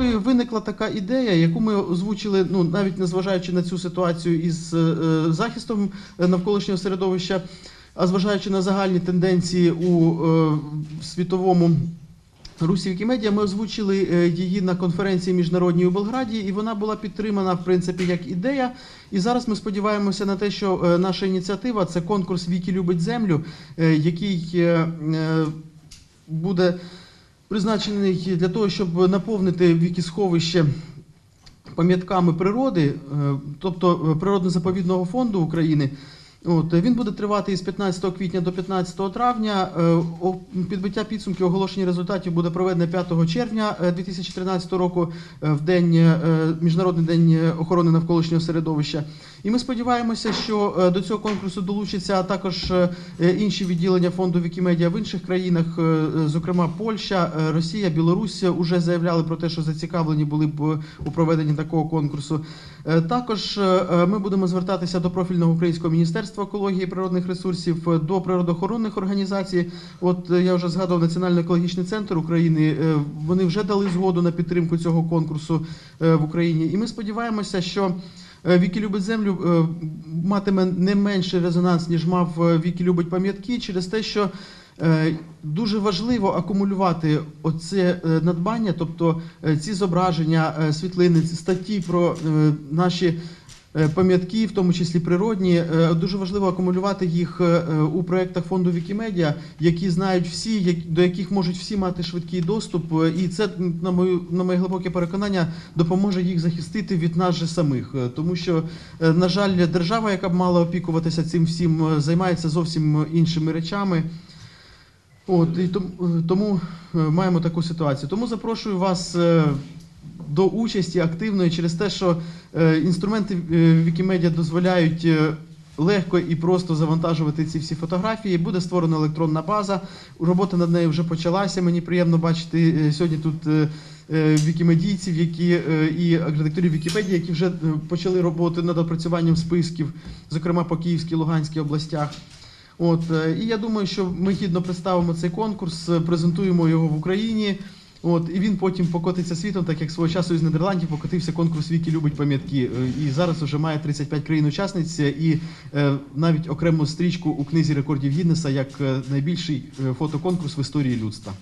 принципі, виникла така ідея, яку ми озвучили, ну навіть незважаючи на цю ситуацію із е, захистом е, навколишнього середовища, а зважаючи на загальні тенденції у е, світовому русі Вікімедіа, ми озвучили її на конференції міжнародній у Белграді, і вона була підтримана в принципі як ідея. І зараз ми сподіваємося на те, що наша ініціатива це конкурс Вікі любить землю, який буде призначений для того, щоб наповнити вікісховище пам'ятками природи, е, тобто е, природно-заповідного фонду України. От, е, він буде тривати із 15 квітня до 15 травня. Е, Підбиття підсумків оголошення результатів буде проведене 5 червня е, 2013 року е, в день Міжнародний день охорони навколишнього середовища. І ми сподіваємося, що до цього конкурсу долучаться також інші відділення фонду Вікімедіа в інших країнах, зокрема Польща, Росія, Білорусь, вже заявляли про те, що зацікавлені були б у проведенні такого конкурсу. Також ми будемо звертатися до профільного українського міністерства екології і природних ресурсів, е, до природоохоронних організацій. От е, я вже згадував Національний екологічний центр України. е, Вони вже дали згоду на підтримку цього конкурсу в Україні. І ми сподіваємося, що. Вікі любить землю матиме не менший резонанс, ніж мав Вікі любить пам'ятки, через те, що дуже важливо акумулювати оце надбання, тобто ці зображення, світлини, статті про наші. Е, Пам'ятки, в тому числі природні, Е, дуже важливо акумулювати їх е, у проєктах фонду Вікімедіа, які знають всі, до яких можуть всі мати швидкий доступ. І це, на мою на моє глибоке переконання, допоможе їх захистити від нас же самих. Тому що, на жаль, держава, яка б мала опікуватися цим всім, займається зовсім іншими речами. От і тому, маємо таку ситуацію. Тому запрошую вас до участі активної через те, що е, інструменти е, Вікімедіа дозволяють. е, Легко і просто завантажувати ці всі фотографії. Буде створена електронна база. Робота над нею вже почалася. Мені приємно бачити сьогодні тут вікімедійців, які і архітекторів Вікіпедії, які вже почали роботи над опрацюванням списків, зокрема по Київській Луганській областях. От і я думаю, що ми гідно представимо цей конкурс, презентуємо його в Україні. От і він потім покотиться світом, так як свого часу із Нідерландів покотився конкурс Вікі любить пам'ятки. Е, І зараз вже має 35 країн-учасниць е, і е, навіть окрему стрічку у книзі рекордів Гіннеса як найбільший фотоконкурс в історії людства.